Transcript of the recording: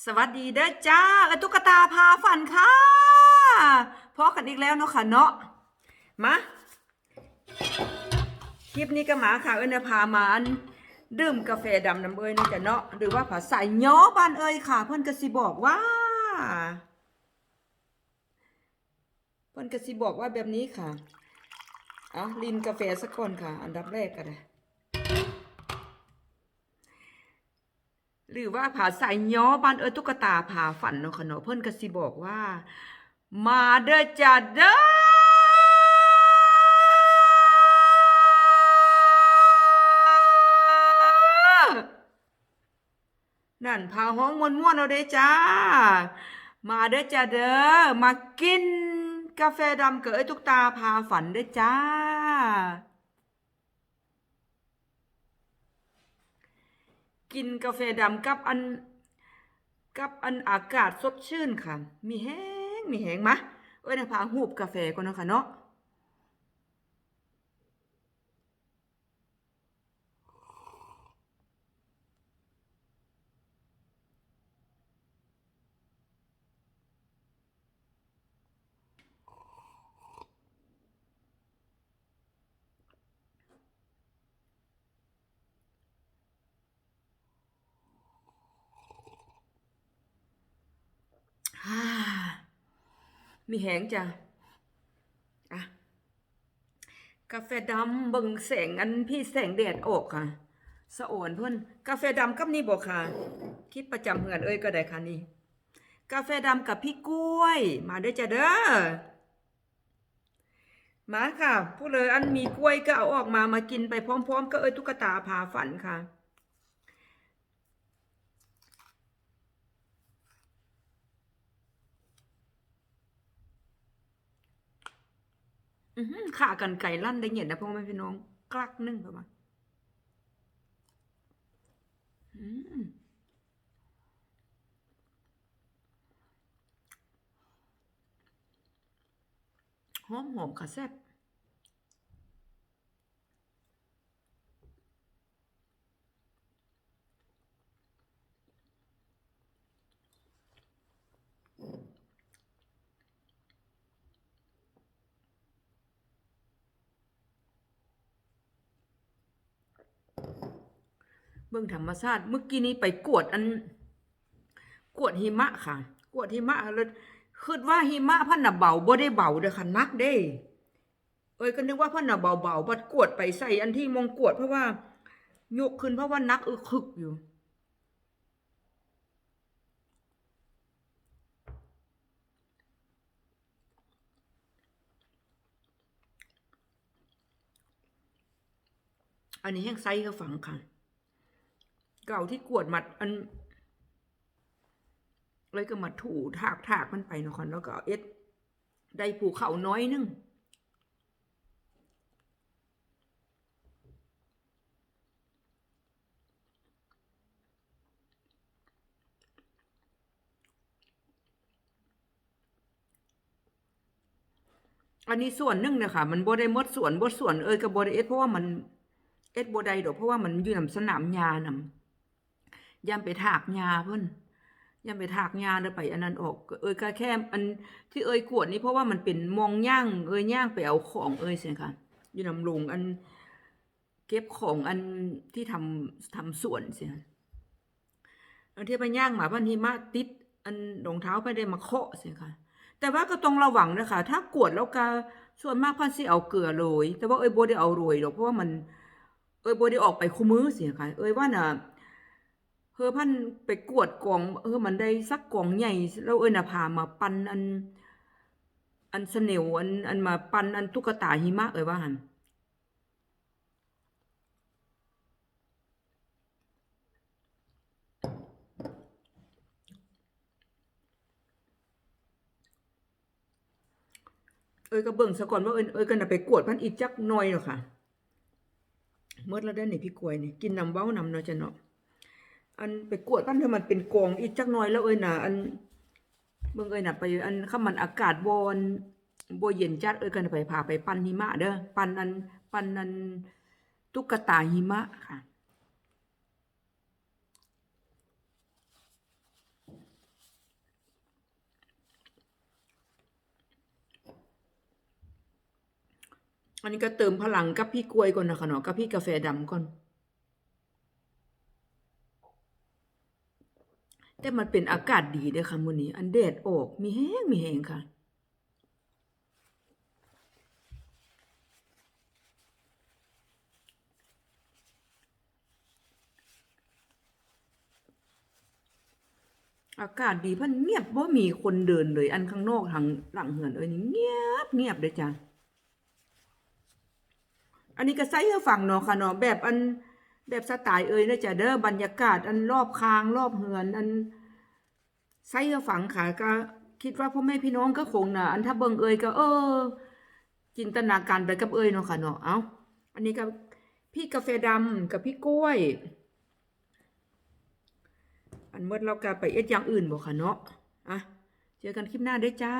สวัสดีเด้อจ้าตุ๊กตาพาฝันค่ะพอกันอีกแล้วเนาะค่ะเนาะมาคลิปนี้ก็มาค่ะเอ้ยนพามาอันดื่มกาแฟดำน้ำเอ้ยนี่จะเนาะหรือว่าภาษาย้อบานเอ้ยค่ะ เพิ่นก็สิบอกว่า เพิ่นก็สิบอกว่าแบบนี้ค่ะ เอาลินกาแฟสักคนค่ะ อันดับแรกก็ได้ หรือว่าผาสายย้อบ้านเอ้ยตุ๊กตาผาฝันเนาะค่ะเนาะเพิ่นก็สิบอกว่า มาเด้อจ้าเด้อนั่นพาห้องม่วนเอาเด้จ้า มาเด้อจ้าเด้อ มากิน กาแฟดำกับเอ้ยตุ๊กตาพาฝันเด้อจ้า กินกาแฟดำกับอันกับอันอากาศสดชื่นค่ะ มีแห้งมีแห้งมะเอ้ยนะพาหูบกาแฟก่อนเนาะค่ะเนาะฮ่า มีแห้งจ้ะอะกาแฟดำเบิ่งแสงอันพี่แสงแดดออกค่ะ สะโอนเพิ่นกาแฟดำกับนี่บอกค่ะ คิดประจำเหือนเอ้ยก็ได้ค่ะนี่ กาแฟดำกับพี่กล้วย มาด้วยจ้ะเด้อมาค่ะผู้เลยอันมีกล้วยก็เอาออกมามากินไปพร้อม ๆ ก็เอ้ยตุ๊กตาพาฝันค่ะ อือหือขากันไก่ลั่นได้เหียดนะพ่อแม่พี่น้องกลักนึ่งประมาณอืมหอมหอมค่ะแซ่บ เบิ่งธรรมชาติเมื่อกี้นี้ไปกวดอัน กวดหิมะค่ะ กวดหิมะแล้วคิดว่าหิมะพันน่ะเบาบ่ได้เบาเด้อค่ะนักเด้ เอ้ยก็นึกว่าพันน่ะเบาๆบัดกวดไปใส่อันที่มงกวดเพราะว่ายกขึ้นเพราะว่านักอึกคึกอยู่อันนี้แห้งไซก็ฝังค่ะ เก่าที่กวดมัดอันเลยก็มาถูถากถากมันไปนะค่ะแล้วก็เอ็ดได้ผูเขาน้อยนึงอันนี้ส่วนนึงนะคะมันบ่ได้มดส่วนบ่ส่วนเอ้ยกับบ่ได้เอ็ดเพราะว่ามันเอ็ดบ่ได้ดอกเพราะว่ามันอยู่นํสนามหญ้านำ ย่ำไปถากหญ้าเพิ่นย่ำไปถากหญ้าแล้วไปอันนั้นออก เอ้ยก็แค่อันที่เอ้ยกวดนี่เพราะว่ามันเป็นมองย่างเอ้ยย่างไปเอาของเอ้ยสียค่ะอยู่นำลุงอันเก็บของอันที่ทำทำสวนเสียอันที่ไปย่างหมาพันหิมะติดอันรองเท้าไปได้มาเคาะสียค่ะแต่ว่าก็ต้องระวังนะคะถ้ากวดแล้วก็ส่วนมากพันสิเอาเกลือโรยแต่ว่าเอ้ยบ่ได้เอาโรยหรอกเพราะว่ามันเอ้ยบ่ได้ออกไปคู่มือสียค่ะเอ้ยว่าน่ะ เฮอพันไปกวดกล่องเออมันได้สักกล่องใหญ่แล้วเอ้ยน่ะพามาปันอัน อันเสนวอันอันมาปันอันตุ๊กตาหิมะเอ้ยว่าหันเอ้ยก็เบิ่งซะก่อนว่าเอ้ยเอ้ยก็น่ะไปกวดพันอีกจักหน่อยเนาะค่ะเมื่อแล้วได้นี่พี่กวยนี่กินน้ำเว้าน้ำเนาะจะเนาะ อันไปกวดกันให้มันเป็นกองอีกจักหน่อยแล้วเอ้ยน่ะอันเบิ่งเอ้ยน่ะไปอันข้ามันอากาศวอนบเย็นจัดเอ้ยกันไปพาไปปั้นหิมะเด้อปั้นอันปั้นอันตุ๊กตาหิมะค่ะอันนี้ก็เติมพลังกับพี่กล้วยก่อนนะคะเนาะกับพี่กาแฟดำก่อน แต่มันเป็นอากาศดีเด้อค่ะมื้อนี้ อันแดดออก มีแห้งมีแห้งค่ะ อากาศดีเพิ่นเงียบบ่มีคนเดินเลย อันข้างนอกทางหลังเหือนเอ้ยนี่เงียบเงียบเลยจ้ะอันนี้ก็ใส่ให้ฟังเนาะค่ะเนาะแบบอัน แบบสไตล์เอ้ยนะจ้ะเด้อบรรยากาศอันรอบคางรอบเหือน อันใส่ให้ฟังค่ะก็คิดว่าพ่อแม่พี่น้องก็คงน่ะอันถ้าเบิ่งเอ้ยก็ เออ จินตนาการไปกับเอ้ยเนาะค่ะเนาะเอ้าอันนี้ก็พี่กาแฟดำกับพี่กล้วย อันเมื่อเราก็ไปเอ็ดอย่างอื่นบ่ค่ะเนาะอะเจอกันคลิปหน้าเด้จ้า